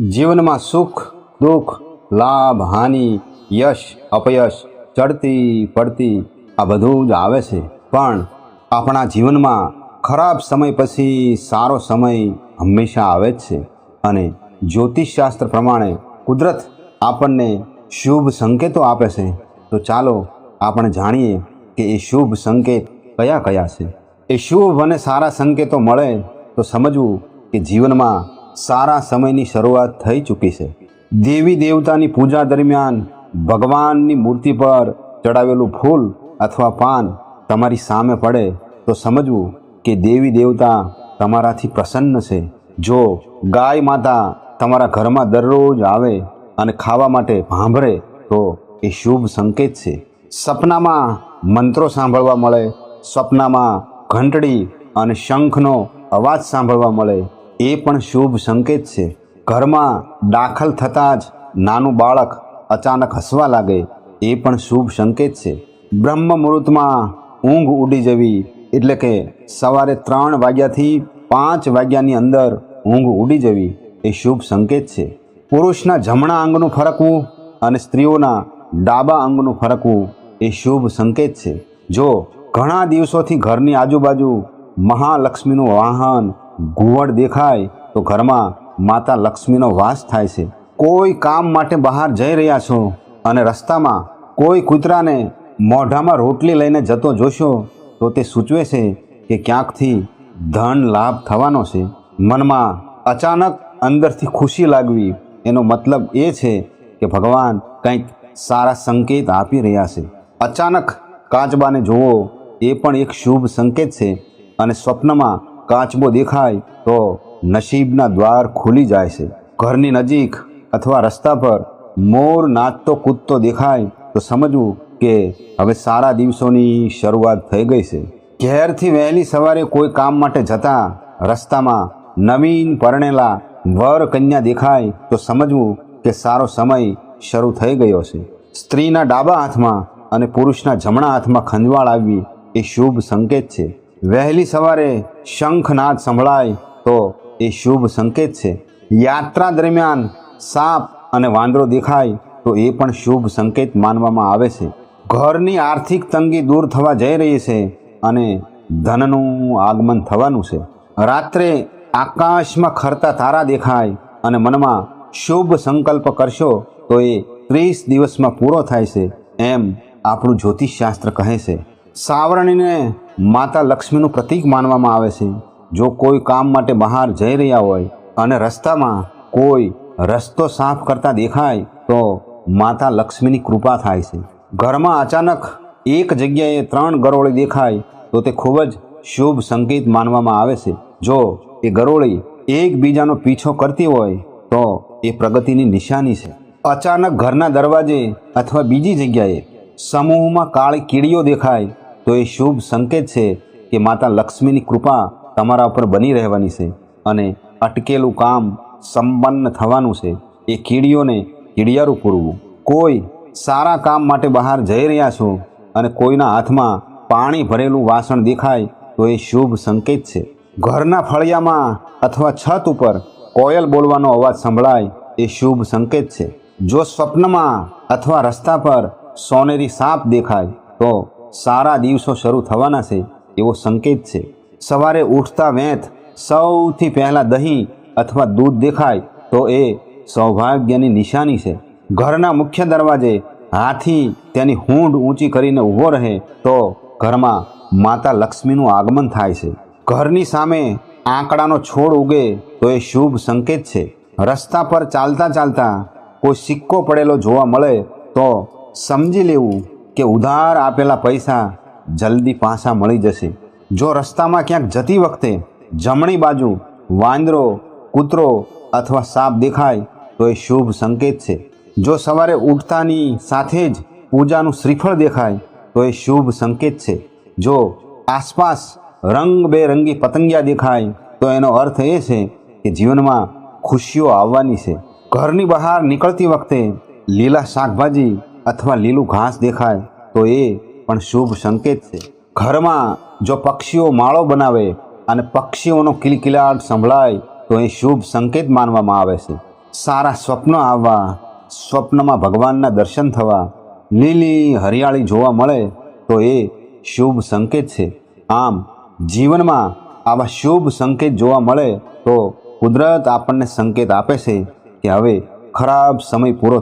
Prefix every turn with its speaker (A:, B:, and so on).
A: જીવનમાં સુખ, દુઃખ, લાભ, હાનિ, યશ, અપયશ, ચડતી, પડતી આ બધું જ આવે છે. પણ આપણા જીવનમાં ખરાબ સમય પછી સારો સમય હંમેશા આવે જ છે. અને જ્યોતિષશાસ્ત્ર પ્રમાણે કુદરત આપણને શુભ સંકેતો આપે છે. તો ચાલો આપણે જાણીએ કે એ શુભ સંકેત કયા કયા છે. એ શુભ અને સારા સંકેતો મળે તો સમજવું કે જીવનમાં સારા સમયની શરૂઆત થઈ ચૂકી છે. દેવી દેવતાની પૂજા દરમિયાન ભગવાનની મૂર્તિ પર ચડાવેલું ફૂલ અથવા પાન તમારી સામે પડે તો સમજવું કે દેવી દેવતા તમારાથી પ્રસન્ન છે. જો ગાય માતા તમારા ઘરમાં દરરોજ આવે અને ખાવા માટે ભાંભરે તો એ શુભ સંકેત છે. સપનામાં મંત્રો સાંભળવા મળે, સપનામાં ઘંટડી અને શંખનો અવાજ સાંભળવા મળે એ પણ શુભ સંકેત છે. ઘરમાં દાખલ થતાં જ નાનું બાળક અચાનક હસવા લાગે, એ પણ શુભ સંકેત છે. બ્રહ્મ મુહૂર્તમાં ઊંઘ ઉડી જવી એટલે કે સવારે ત્રણ વાગ્યાથી પાંચ વાગ્યાની અંદર ઊંઘ ઉડી જવી એ શુભ સંકેત છે. પુરુષના જમણા અંગનું ફરકવું અને સ્ત્રીઓના ડાબા અંગનું ફરકવું એ શુભ સંકેત છે. જો ઘણા દિવસોથી ઘરની આજુબાજુ મહાલક્ષ્મીનું વાહન ઘુવડ દેખાય તો ઘરમાં માતા લક્ષ્મીનો વાસ થાય છે. કોઈ કામ માટે બહાર જઈ રહ્યા છો અને રસ્તામાં કોઈ કૂતરાને મોઢામાં રોટલી લઈને જતો જોશો તો તે સૂચવે છે કે ક્યાંકથી ધન લાભ થવાનો છે. મનમાં અચાનક અંદરથી ખુશી લાગવી એનો મતલબ એ છે કે ભગવાન કંઈક સારા સંકેત આપી રહ્યા છે. અચાનક કાચબાને જોવો એ પણ એક શુભ સંકેત છે અને સ્વપ્નમાં કાચબો દેખાય તો નસીબના દ્વાર ખુલી જાય છે. ઘરની નજીક અથવા રસ્તા પર મોર નાચતો કૂદતો દેખાય તો સમજવું કે હવે સારા દિવસોની શરૂઆત થઈ ગઈ છે. ઘેરથી વહેલી સવારે કોઈ કામ માટે જતા રસ્તામાં નવીન પરણેલા વર કન્યા દેખાય તો સમજવું કે સારો સમય શરૂ થઈ ગયો છે. સ્ત્રીના ડાબા હાથમાં અને પુરુષના જમણા હાથમાં ખંજવાળ આવવી એ શુભ સંકેત છે. વહેલી સવારે શંખનાદ સંભળાય તો એ શુભ સંકેત છે. યાત્રા દરમિયાન સાપ અને વાંદરો દેખાય તો એ પણ શુભ સંકેત માનવામાં આવે છે. ઘરની આર્થિક તંગી દૂર થવા જઈ રહી છે અને ધનનું આગમન થવાનું છે. રાત્રે આકાશમાં ખરતા તારા દેખાય અને મનમાં શુભ સંકલ્પ કરશો તો એ ત્રીસ દિવસમાં પૂરો થાય છે, એમ આપણું જ્યોતિષશાસ્ત્ર કહે છે. સાવરણીને માતા લક્ષ્મીનું પ્રતીક માનવામાં આવે છે. જો કોઈ કામ માટે બહાર જઈ રહ્યા હોય અને રસ્તામાં કોઈ રસ્તો સાફ કરતા દેખાય, તો માતા લક્ષ્મીની કૃપા થાય છે. ઘરમાં અચાનક એક જગ્યાએ ત્રણ ગરોળી દેખાય, તો તે ખૂબ જ શુભ સંકેત માનવામાં આવે છે. જો એ ગરોળી એકબીજાનો પીછો કરતી હોય, તો એ પ્રગતિની નિશાની છે. અચાનક ઘરના દરવાજે અથવા બીજી જગ્યાએ સમૂહમાં કાળી કીડીઓ દેખાય તો એ શુભ સંકેત છે કે માતા લક્ષ્મીની કૃપા તમારા ઉપર બની રહેવાની છે અને અટકેલું કામ સંપન્ન થવાનું છે. એ કીડીઓને કીડિયારું પૂરવું. કોઈ સારા કામ માટે બહાર જઈ રહ્યા છો અને કોઈના હાથમાં પાણી ભરેલું વાસણ દેખાય તો એ શુભ સંકેત છે. ઘરના ફળિયામાં અથવા છત ઉપર કોયલ બોલવાનો અવાજ સંભળાય એ શુભ સંકેત છે. જો સ્વપ્નમાં અથવા રસ્તા પર સોનેરી સાપ દેખાય તો સારા દિવસો શરૂ થવાના છે, એવો સંકેત છે. સવારે ઉઠતા વેંત, સૌથી પહેલાં દહીં અથવા દૂધ દેખાય, તો એ સૌભાગ્યની નિશાની છે. ઘરના મુખ્ય દરવાજે હાથી તેની હૂંડ ઊંચી કરીને ઊભો રહે, તો ઘરમાં માતા લક્ષ્મીનું આગમન થાય છે. ઘરની સામે આંકડાનો છોડ ઉગે, તો એ શુભ સંકેત છે. રસ્તા પર ચાલતા ચાલતા કોઈ સિક્કો પડેલો જોવા મળે, તો સમજી લેવું કે ઉધાર આપેલા પૈસા જલ્દી પાછા મળી જશે. જો રસ્તામાં ક્યાંક જતી વખતે જમણી બાજુ વાંદરો, કૂતરો અથવા સાપ દેખાય, તો એ શુભ સંકેત છે. જો સવારે ઉઠતાની સાથે જ પૂજાનું શ્રીફળ દેખાય, તો એ શુભ સંકેત છે. જો આસપાસ રંગબેરંગી પતંગિયા દેખાય, તો એનો અર્થ એ છે કે જીવનમાં ખુશીઓ આવવાની છે. ઘરની બહાર નીકળતી વખતે લીલા શાકભાજી અથવા લીલું ઘાસ દેખાય, તો એ પણ શુભ સંકેત છે. ઘરમાં જો પક્ષીઓ માળો બનાવે અને પક્ષીઓનો કિલકિલાટ સંભળાય, તો એ શુભ સંકેત માનવામાં આવે છે. સારા સ્વપ્નો આવવા, સ્વપ્નમાં ભગવાનના દર્શન થવા, લીલી હરિયાળી જોવા મળે, તો એ શુભ સંકેત છે. આમ, જીવનમાં આવા શુભ સંકેત જોવા મળે, તો કુદરત આપણને સંકેત આપે છે કે હવે ખરાબ સમય પૂરો